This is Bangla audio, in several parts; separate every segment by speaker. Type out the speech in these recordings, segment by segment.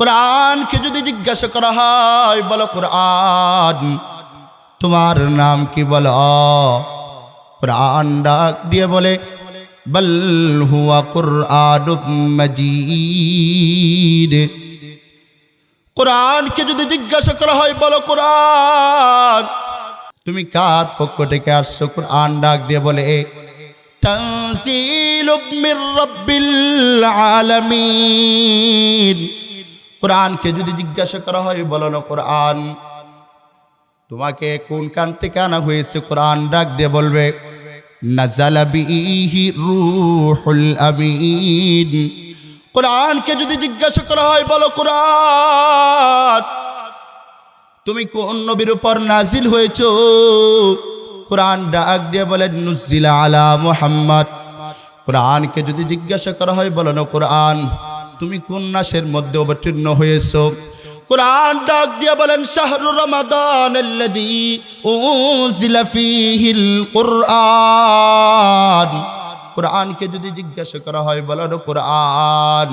Speaker 1: কোরআনকে যদি জিজ্ঞাসা করা হয়, বলো কোরআন। তোমার নাম কি বলো? কোরআন ডাক দিয়ে বলে, বল হুয়া কোরআন মজিদ। কোরআনকে যদি জিজ্ঞাসা করা হয়, বলো কোরআন। তুমি কার পক্ষ থেকে আসছো? কোরআন ডাক দিয়ে বলে মির রাব্বিল আলামিন। কোরআনকে যদি জিজ্ঞাসা করা হয়, বলো না, কোরআন, তোমাকে কোন কান থেকে আনা হয়েছে? কোরআন ডাক দিয়ে বলবে কোরআনকে যদি জিজ্ঞাসা করা হয়, বলো, কোরআন, তুমি কোন নবীর উপর নাজিল হয়েছ? কোরআন ডাক দিয়ে বলে, নুজিলা আলা মুহাম্মদ। কোরআনকে যদি জিজ্ঞাসা করা হয়, বলো না, কোরআন তুমি কোন নাসের মধ্যে অবতীর্ণ হয়েছ। কোরআন ডাক দিয়ে বলেন, শাহরু রমাদান কুরআন। কোরআনকে যদি জিজ্ঞাসা করা হয় বলো না কোরআন।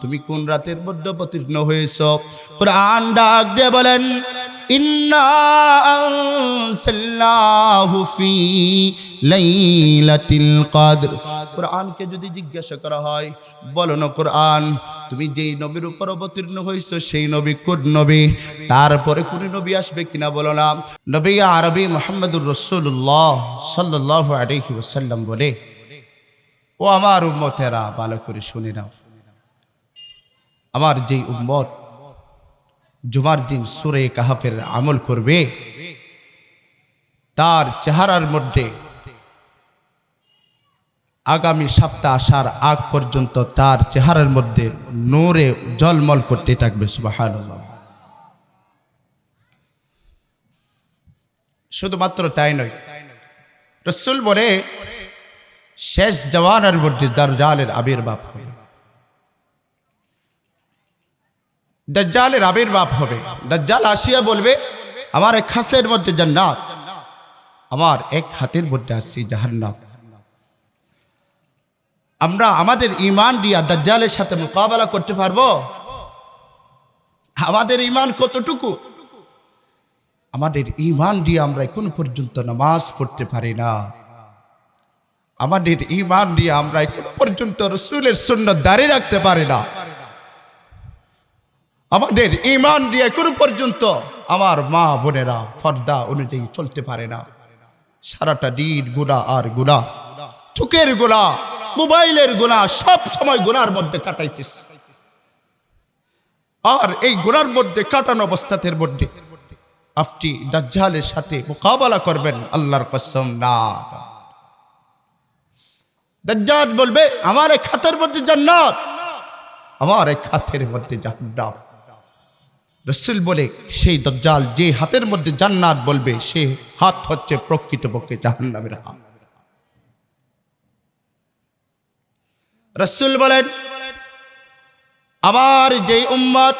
Speaker 1: তুমি কোন রাতের মধ্যে অবতীর্ণ হয়েছ? কোরআন ডাক দিয়ে বলেন, ইন্না ফি লাইলাতিল কদর। কোরআনকে যদি জিজ্ঞাসা করা হয়, বলো না কোরআন, তুমি যেই নবীর উপর অবতীর্ণ হয়েছ সেই নবী কোন নবী? তারপরে কোন নবী আসবে কিনা বলো না। নবী আরবি মোহাম্মদুর রসুল্লাহ সাল্লাহ আলহি ওসাল্লাম বলে, ও আমার উম্মতেরা, ভালো করে শুনে নাও। আমার যেই উম্মত জুমার দিন সুরে কাহাফের আমল করবে, তার চেহারার মধ্যে আগামী সপ্তাহ আসার আগ পর্যন্ত তার চেহারার মধ্যে নূরে জলমল করতে থাকবে সুবাহান শুধুমাত্র তাই নয়, রসুল বলে, শেষ জওয়ানের মধ্যে দারজালের আবির্ভাব হবে। দাজ্জালের আবির্ভাব হবে। দজ্জাল আসিয়া বলবে, আমার এক হাসের মধ্যে জান্নাত, আমার এক হাতের মধ্যে আসছি জাহান্নাত আমরা আমাদের ইমান দিয়া দাজ্জালের সাথে মোকাবেলা করতে পারব? আমাদের ইমান কতটুকু? আমাদের ইমান দিয়ে আমরা এখন পর্যন্ত নামাজ পড়তে পারি না। আমাদের ইমান দিয়ে আমরা এখন পর্যন্ত রসুলের শূন্য দাঁড়িয়ে রাখতে পারি না। আমাদের ইমান দিয়ে কোনো পর্যন্ত আমার মা বোনেরা ফর্দা অনুযায়ী চলতে পারে না। সারাটা দিনগুলা আরগুলা চোখের গোলা মোবাইলের গোলা সব সময় গোনার মধ্যে কাটাইতেছে। আর এই গোনার মধ্যে কাটানো অবস্থাতের মধ্যে আপনি দাজ্জালের সাথে মোকাবেলা করবেন আল্লাহর কসম, না। দাজ্জাল বলবে, আমার এক হাতের মধ্যে জান্নাত, আমার এক হাতের মধ্যে জাহান্নাম। রসুল বলে, সেই দজ্জাল যে হাতের মধ্যে জান্নাত বলবে, সে হাত হচ্ছে প্রকৃতপক্ষে জাহান্নামের হাত। রসুল বলেন আমার যে উম্মত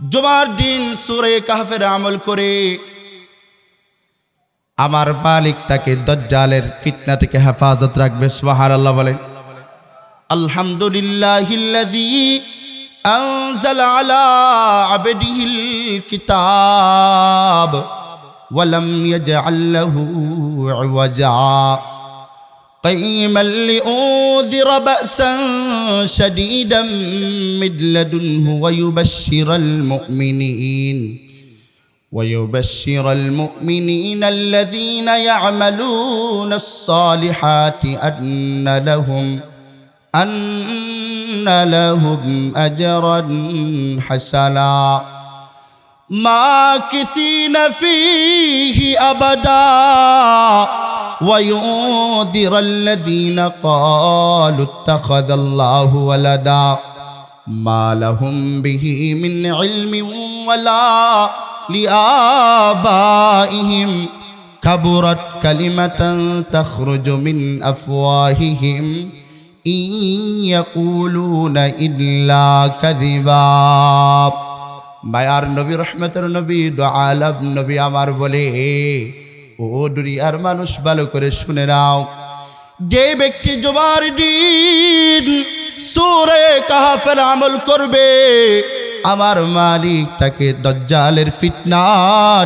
Speaker 1: জুমার দিন সুরে কাহফের আমল করে আমার মালিক তাকে দজ্জালের ফিতনা থেকে হেফাজত রাখবে সোহার আল্লাহ বলেন আলহামদুলিল্লাহিল্লাযী أنزل على عبده الكتاب ولم يجعل له عوجا قيما لأنذر بأسا شديدا من لدنه ويبشر المؤمنين ويبشر المؤمنين الذين يعملون الصالحات أن لهم أن لهم أجرا حسنا. ماكثين فيه أبدا. وينذر الذين قالوا اتخذ الله ولدا ما لهم به من علم ولا لآبائهم كبرت كلمة تخرج من أفواههم إن يقولون إلا كذبا মায়ার নবী রহমতের নবী দোয়ালাব নবী আমার বলে ও দুনিয়ার মানুষ ভালো করে শুনে নাও। যে ব্যক্তি জমার দিন সুরে কাহাফের আমল করবে, আমার মালিক তাকে দজ্জালের ফিতনা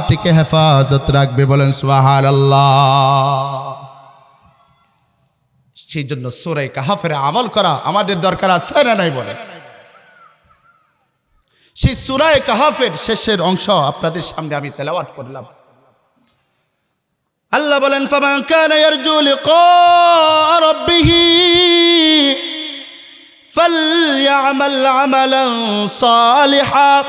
Speaker 1: থেকে হেফাজত রাখবে বলেন সুবাহান আল্লাহ সেই জন্য সোরাই কাহাফের আমল করা আমাদের দরকার আছে না নাই বলে সেই সুরায় কাহাফের শেষের অংশ আপনাদের সামনে আমি তেলাওয়াত করলাম। আল্লাহ বলেন ফামান কানা ইয়ারজু লিকা রাব্বিহ فليعمل عملا صالحا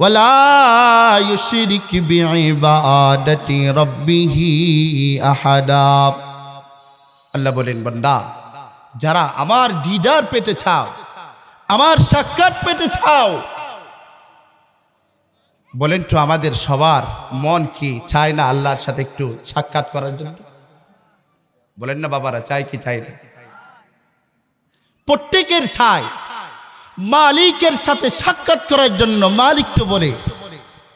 Speaker 1: ولا يشرك بعبادة ربه أحدا আল্লাহ বলেন বান্দা যারা আমার দিদার পেতে চাও আমার সাক্ষাৎ পেতে চাও বলেন তো, আমাদের সবার মন কি চায় না আল্লাহর সাথে একটু সাক্ষাৎ করার জন্য? বলেন না বাবারা, চাই কি চাই না? প্রত্যেকের চায় মালিকের সাথে সাক্ষাৎ করার জন্য মালিক তো বলে।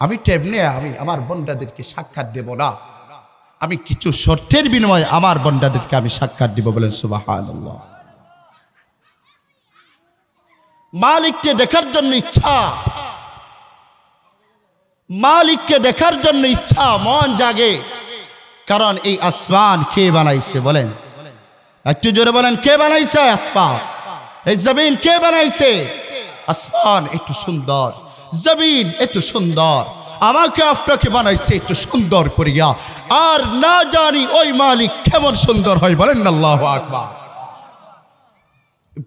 Speaker 1: আমি টেবনে আমি আমার বন্ডাদেরকে সাক্ষাৎ দেব না। আমি কিছু শর্তের বিনিময়ে আমার বন্ডাদেরকে আমি সাক্ষাৎ দিব, বলেন সুবাহ মালিককে দেখার জন্য ইচ্ছা মালিককে দেখার জন্য ইচ্ছা, মন জাগে। কারণ এই আসমান কে বানাইছে বলেন? একটু জোরে বলেন, কে বানাইছে আসমান? এই জমিন কে বানাইছে? আসমান একটু সুন্দর, জমিন একটু সুন্দর। আমাকে আপনাকে বানাইছে একটু সুন্দর করিয়া। আর না জানি ওই মালিক কেমন সুন্দর হয় বলেন আল্লাহ আকবার।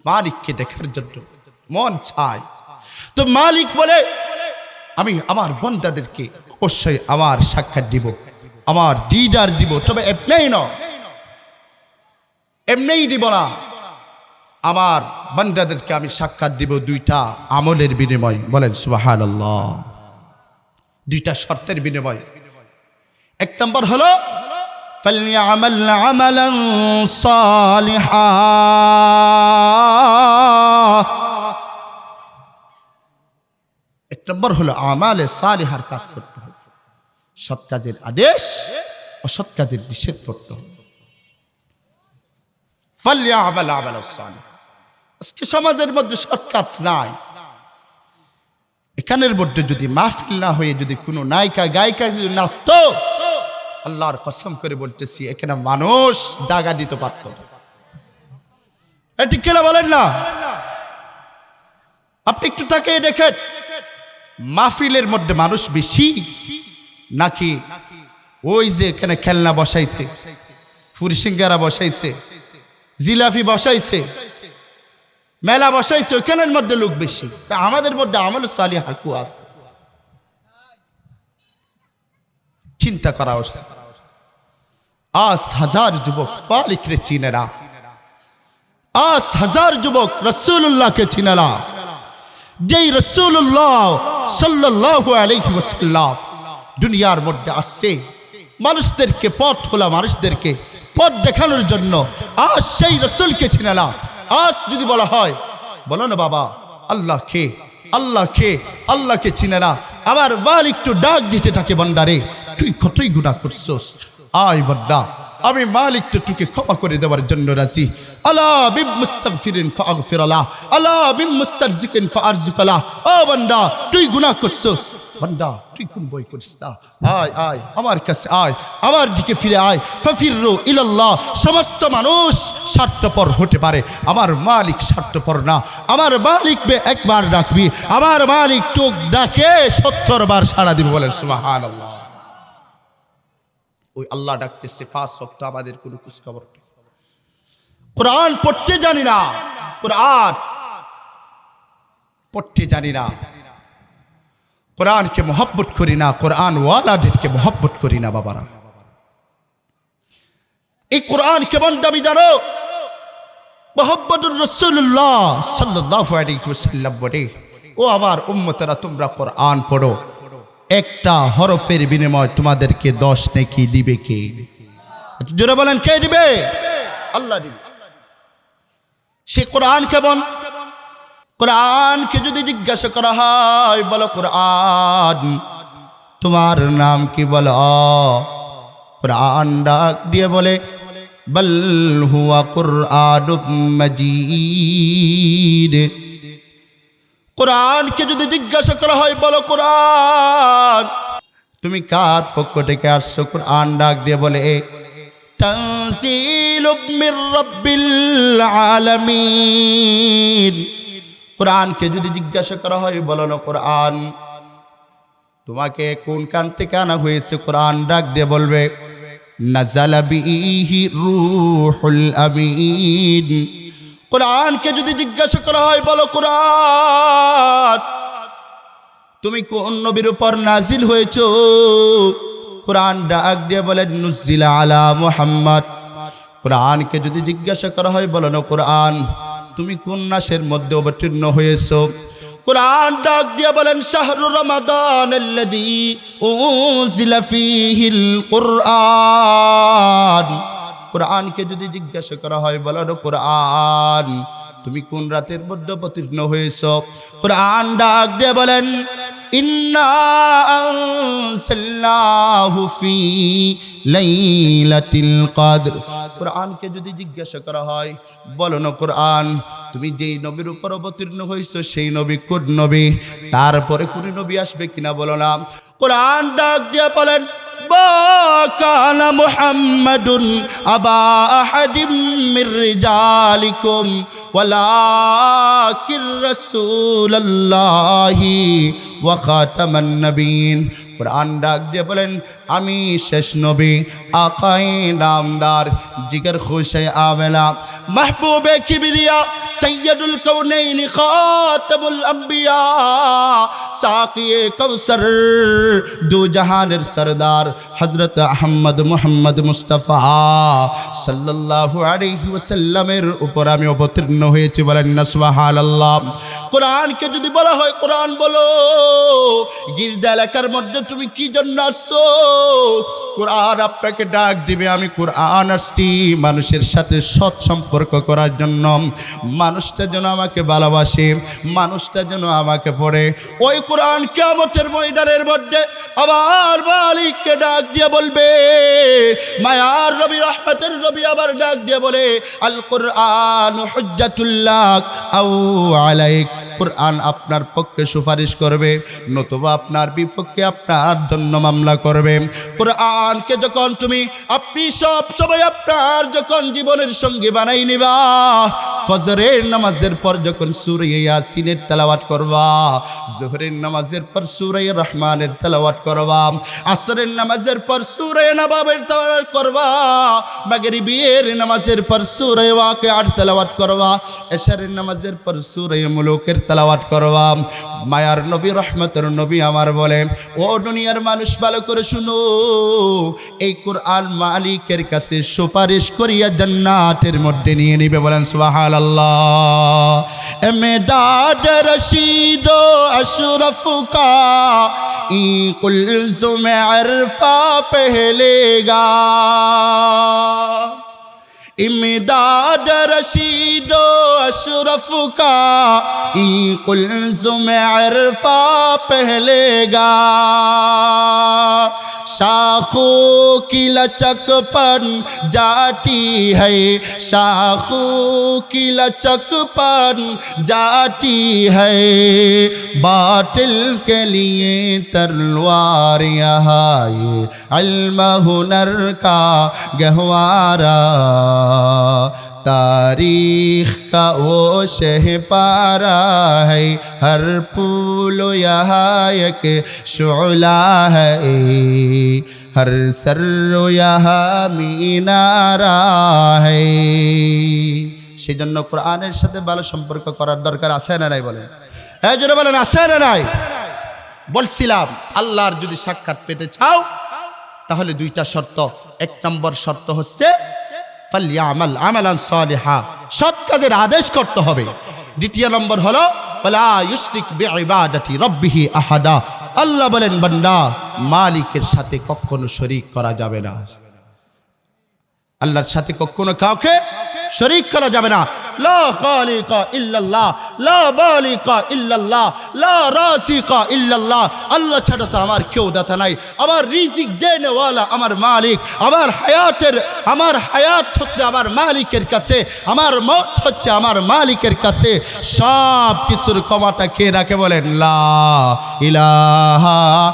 Speaker 1: মালিককে দেখার জন্য মন চায়। তো মালিক বলে আমি আমার বন্দাদেরকে অবশ্যই আমার সাক্ষাৎ দিব আমার ডিডার দিব তবে এমনি ন এমনিই দিব না আমার বান্দাদেরকে আমি সাক্ষাৎ দিব দুইটা আমলের বিনিময় বলেন সুবাহান দুইটা শর্তের বিনিময় এক নম্বর হলো فليعمل عملا صالحا এক নম্বর হলো আমালে সালিহার কাজ করতে হবে। সৎ কাজের আদেশ ও সৎ কাজের নিষেধ করতে হবে। আজকে সমাজের মধ্যে সৎ কাজ নাই। এখানের মধ্যে যদি মাহফিল না হয়ে যদি কোনো নায়িকা, গায়িকা যদি নাচতো, আল্লাহর কসম করে বলতেছি, এখানে মানুষ জায়গা দিতে পারত। এটি কেলা বলেন না? আপনি একটু তাকে দেখেন। মাহফিলের মধ্যে মানুষ বেশি, নাকি ওই যে এখানে খেলনা বসাইছে, ফুরিসিঙ্গারা বসাইছে জিলাফি বসাইছে, মেলা বসাইছে, ওইখানের মধ্যে লোক বেশি। তা আমাদের মধ্যে আমল সালি হাকু আছে। চিন্তা করা উচিত। আজ হাজার যুবক পালিকরে চিনে আজ হাজার যুবক রসুল্লাহকে চিনে যেই রসুল্লাহ সাল্লাহ আলহি ওসাল্লাম দুনিয়ার মধ্যে আসছে। মানুষদেরকে, পথ খোলা মানুষদেরকে, পথ দেখানোর জন্য আজ সেই রসুলকে না আজ যদি বলা হয়, বলো না বাবা আল্লাহ কে আল্লাহ কে আল্লাহকে চিনে না আমার বাল একটু ডাক দিতে থাকে বন্ডারে তুই কতই গুণা করছোস? আয় বন্ডা আমি মালিক তোকে ক্ষমা করে দেওয়ার জন্য রাজি। আলা বিম মুস্তাগফিরিন ফাগফিরালা, আলা বিম মুস্তারজিকিন ফারজুকালা ও বান্দা, তুই আমার কাছে আয়, আমার দিকে ফিরে আয়। সমস্ত মানুষ স্বার্থপর হতে পারে। আমার মালিক স্বার্থপর না। আমার মালিক বে একবার ডাকবি, আমার মালিক তোক ডাকে সত্তর বার সাড়া দিবে বলেন সুবহানাল্লাহ। ওই আল্লাহ ডাকতেছে, পাঁচ শক্ত আমাদের কোনো নেই। কোরআন পড়তে জানি না, কোরআন পড়তে জানি না। কোরআনকে মহব্বত করি না কোরআন ওয়ালাদেরকে মহব্বত করি না বাবারা। এই কোরআন কেমন দামি জানো? মোহাম্মদুর রসুল্লাহ সাল্লাহ বলে, ও আমার উম্মতেরা, তোমরা কোরআন পড়ো। একটা হরফের বিনিময় তোমাদেরকে দশ নেকি দিবে কে? জোরে বলেন, কে দিবে? আল্লাহ দিবে। সে কোরআন কেমন? কোরআনকে যদি জিজ্ঞাসা করা হয়, বলো কোরআন। তোমার নাম কি বলো? কোরআন ডাক দিয়ে বলে, বল হুয়া কুরআন মজিদ। কোরআনকে যদি জিজ্ঞাসা করা হয় বলো কোরআন। তুমি কার পক্ষ থেকে আসছো? কোরআন ডাক দিয়ে বলে। কোরআনকে যদি জিজ্ঞাসা করা হয় বলো না কোরআন। তোমাকে কোন কান থেকে আনা হয়েছে? কোরআন ডাক দিয়ে বলবে নাজালা বিহি রুহুল আমিন। কোরআনকে যদি জিজ্ঞাসা করা হয়, বলো কোরআন। তুমি কোন নবীর উপর নাজিল হয়েছ? কোরআন ডাক দিয়ে বলেন নুজিলা আলা মুহাম্মদ। কোরআনকে যদি জিজ্ঞাসা করা হয়, বলো না, কোরআন, তুমি কোন নাসের মধ্যে অবতীর্ণ হয়েছ? কোরআন ডাক দিয়ে বলেন, শাহরু রমাদান উনজিলা ফীহিল কুরআন। কোরআনকে যদি জিজ্ঞাসা করা হয় বলো না কোরআন, তুমি কোন রাতের মধ্যে অবতীর্ণ হয়েছ? কোরআন ডাক দিয়ে বলেন কোরআনকে যদি জিজ্ঞাসা করা হয়, বলো না কোরআন, তুমি যেই নবীর উপর অবতীর্ণ হয়েছো, সেই নবী কোন নবী? তারপরে কোন নবী আসবে কিনা বলো না? কোরআন ডাক দিয়ে বলেন কান মুহাম্মাদুন আবা আহাদিম মির রিজালিকুম ওয়ালাকির রাসূলুল্লাহি ওয়াকাতামান্নবীন কোরআন ডাক দিয়ে বলেন, আমি শেষ নবী, আকাই নামদার জিগর খুশে আবেলা মাহবুবে কিবরিয়া সৈয়দুল কৌনাইন খাতামুল আম্বিয়া। সাকিয়ে কৌসর দু জাহানের সরদার হজরত আহম্মদ মোহাম্মদ মুস্তফা সাল্লাল্লাহু আলাইহি ওয়াসাল্লামের উপর আমি অবতীর্ণ হয়েছি বলেন না, সুবহানাল্লাহ। কোরআনকে যদি বলা হয়, কোরআন বলো। গির্দা এলাকার মধ্যে তুমি কি জন্য আসছো? কোরআন আপনাকে ডাক দিবে, আমি কোরআন আসছি মানুষের সাথে সৎ সম্পর্ক করার জন্য। মানুষটা যেন আমাকে ভালোবাসে, মানুষটা যেন আমাকে পড়ে। ওই কোরআন কেমতের ময়দানের মধ্যে আবার মালিককে ডাক দিয়ে বলবে, মায়ার রবি রহমতের রবি আবার ডাক দিয়ে বলে আল কোরআন হুজ্জাতুল্লাহ আউ আলাইক। কোরআন আপনার পক্ষে সুপারিশ করবে, নতুবা আপনার বিপক্ষে আপনার ধন্য মামলা করবে। কোরআনকে যখন তুমি, আপনি সব সময় আপনার যখন জীবনের সঙ্গী বানাই নিবা ফজরের নামাজের পর যখন সুরে ইয়াসিনের তেলাওয়াত করবা, জোহরের নামাজের পর সুরে রহমানের তেলাওয়াত করবা, আসরের নামাজের পর সুরে নবাবের তেলাওয়াত করবা মাগরিবিয়ের নামাজের পর সুরে ওয়াকে আট তেলাওয়াত করবা, এশারের নামাজের পর সুরে মুলুকের তেলাওয়াত করবা। মায়ার নবী, রহমতের নবী আমার বলে, ও দুনিয়ার মানুষ, ভালো করে শুনো, এই কোরআন মালিকের কাছে সুপারিশ করিয়া জান্নাতের মধ্যে নিয়ে নিবে। বলেন সুবাহাল اللہ امداد رشید و اشرف کا این قلزم عرفہ پہلے گا امداد رشید و اشرف کا این قلزم عرفہ پہلے گا शाखों की लचकपन जाती है। शाखों की लचकपन जाती है। बातिल के लिए तलवार यहाँ ये अल्म हुनर का गहवारा। तारीख का वो शह पारा है हर फूल यहाँ एक शोला है हर सर यहाँ मीनारा है সেজন্য কোরআনের সাথে ভালো সম্পর্ক করার দরকার আছে না নাই বলেন হ্যাঁ জোরে বলেন আছে না নাই বলছিলাম আল্লাহর যদি সাক্ষাৎ পেতে চাও তাহলে দুইটা শর্ত এক নম্বর শর্ত হচ্ছে ফালিয়া আমাল আমালান সালিহা। সৎ কাজের আদেশ করতে হবে। দ্বিতীয় নম্বর হলো ওয়ালা ইউশরিক বিইবাদাতি রব্বিহি আহাদা। আল্লাহ বলেন, বান্দা, মালিকের সাথে কখনো শরীক করা যাবে না। আল্লাহর সাথে কখনো কাউকে শরিক করা যাবে না। লা লা আল্লাহ আমার কেউ নাই। আমার রিজিক আমার মালিক। আমার হায়াতের, আমার হায়াত হচ্ছে আমার মালিকের কাছে। আমার মত হচ্ছে আমার মালিকের কাছে। সব কিছুর কমাটা কে রাখে বলেন? লা ইলাহা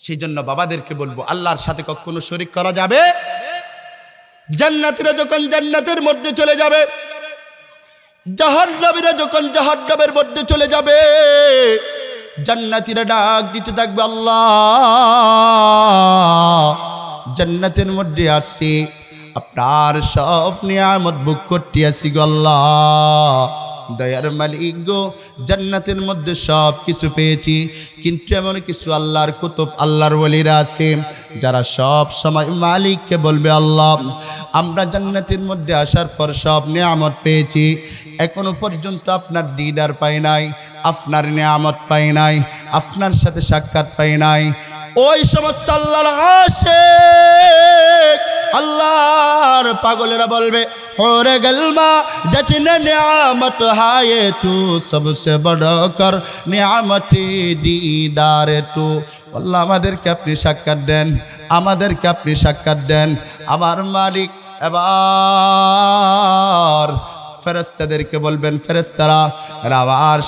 Speaker 1: সেই জন্য বাবাদেরকে বলব, আল্লাহর সাথে কখনো শরিক করা যাবে? জান্নাতিরা যখন জান্নাতের মধ্যে চলে যাবে, জাহান্নামীরা যখন জাহান্নামের মধ্যে চলে যাবে, জান্নাতিরা ডাক দিতে থাকবে, আল্লাহ! জান্নাতের মধ্যে আসছি আপনার সব নিয়ামত বুক করতে আসি গো আল্লাহ! দয়ার মালিক গো, জান্নাতের মধ্যে সব কিছু পেয়েছি। কিন্তু এমন কিছু আল্লাহর কুতুব, আল্লাহর ওলিরা আছে, যারা সব সময় মালিককে বলবে, আল্লাহ, আমরা জান্নাতের মধ্যে আসার পর সব নিয়ামত পেয়েছি। এখনও পর্যন্ত আপনার দিদার পাই নাই, আপনার নিয়ামত পাই নাই, আপনার সাথে সাক্ষাৎ পাই নাই। ওই সমস্ত আল্লাহর আশেক আল্লাহর পাগলেরা বলবে হোরে গলমা জটিন নিয়ামত হায়ে তু সবসে বড় কর নিয়ামতি দিদারে তু। আল্লাহ, আমাদেরকে আপনি সাক্ষাৎ দেন, আমাদেরকে আপনি সাক্ষাৎ দেন। আমার মালিক এবার ফেরেস্তাদেরকে বলবেন ফেরেস্তারা এরা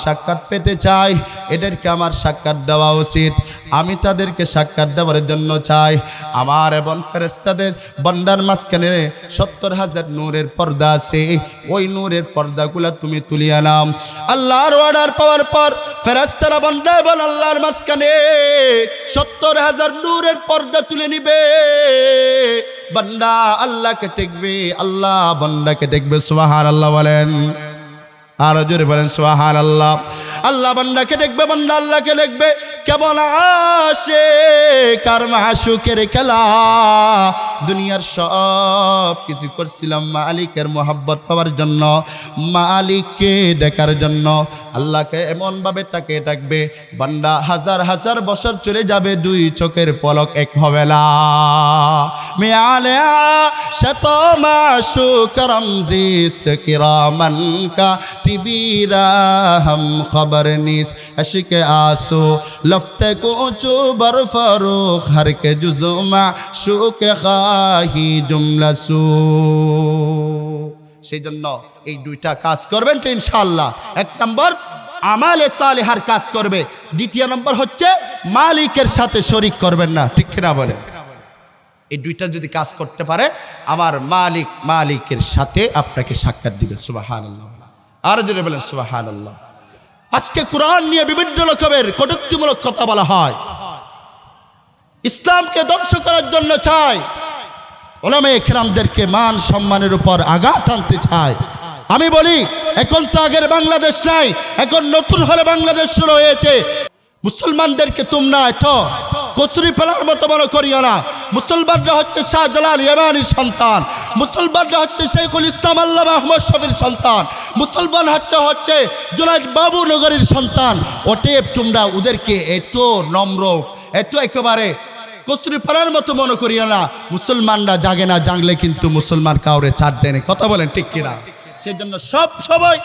Speaker 1: সাক্ষাৎ পেতে চাই এদেরকে আমার সাক্ষাৎ দেওয়া উচিত। আমি তাদেরকে সাক্ষাৎ দেওয়ার জন্য চাই। আমার এবং ফেরেস্তাদের বন্ডার মাঝখানে সত্তর হাজার নূরের পর্দা আছে। ওই নূরের পর্দাগুলো তুমি তুলিয়ে নাম আল্লাহর অর্ডার পাওয়ার পর ফেরেস্তারা বন্ডা এবং আল্লাহর মাঝখানে সত্তর হাজার নূরের পর্দা তুলে নিবে। বান্দা আল্লাহকে দেখবে, আল্লাহ বান্দাকে দেখবে সোহার আল্লাহ বলেন। আর জোরে বলেন সোহার আল্লাহ আল্লাহ বান্দাকে দেখবে, বান্দা আল্লাহকে দেখবে। কেমন আসে কার মাসুকের খেলা? দুনিয়ার সব কিছু করছিলাম মালিকের মোহাব্বত পাওয়ার জন্য, মালিককে দেখার জন্য। আল্লাহকে এমনভাবে তাকে ডাকবে, বান্দা হাজার হাজার বছর চলে যাবে, দুই চোখের পলক এক হবে না। মেয়ালে শত মাসু করম জিস্ত কা তিবিরা হাম খবর নিস عشق আসো। লফতে কোচো বর فروخ হর কে جزو معشو کے خواہی جملہ সেই জন্য এই দুইটা কাজ করবেন তো ইনশাল্লাহ এক নম্বর, আমালে সালেহার কাজ করবে। দ্বিতীয় নম্বর হচ্ছে, মালিকের সাথে শরিক করবেন না। ঠিক কিনা বলে এই দুইটা যদি কাজ করতে পারে, আমার মালিক মালিকের সাথে আপনাকে সাক্ষাৎ দিবে। সুবাহ আর যদি বলেন সুবাহ আল্লাহ আজকে কোরআন নিয়ে বিভিন্ন রকমের কটুক্তিমূলক কথা বলা হয়। ইসলামকে ধ্বংস করার জন্য চায়। ওলামে খেরামদেরকে মান সম্মানের উপর আঘাত আনতে চায়। আমি বলি, এখন তো আগের বাংলাদেশ নাই, এখন নতুন হলে বাংলাদেশ শুরু হয়েছে। মুসলমানদেরকে তোমরা এত কচুরি ফেলার মতো মনে করিও না। মুসলমানরা হচ্ছে শাহজালাল ইমানির সন্তান। মুসলমানরা হচ্ছে শেখুল ইসলাম আল্লাহ আহমদ শফির সন্তান। মুসলমান হচ্ছে হচ্ছে জুনাইদ বাবু নগরীর সন্তান। অতএব তোমরা ওদেরকে এত নম্র, এত একেবারে কচুরি ফেলার মতো মনে করিও না। মুসলমানরা জাগে না জাগলে কিন্তু মুসলমান কাউরে ছাড় দেয় কথা বলেন ঠিক কিনা? সেজন্য সব সবাই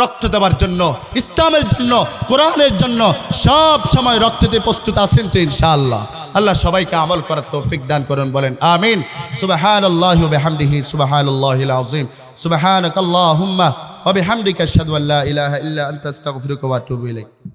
Speaker 1: রক্ত দেওয়ার জন্য, ইসলামের জন্য, কোরআনের জন্য সব সময় রক্ত দিয়ে প্রস্তুত আছেন তো ইনশাআল্লাহ। আল্লাহ সবাইকে আমল করার তৌফিক দান করুন, বলেন আমিন। সুবহানাল্লাহি ওয়া বিহামদিহি, সুবহানাল্লাহিল আযীম। সুবহানাকাল্লাহুম্মা ওয়া বিহামদিকা আশহাদু আল্লা ইলাহা ইল্লা আনতা, আস্তাগফিরুকা ওয়া আতুবু ইলাইক।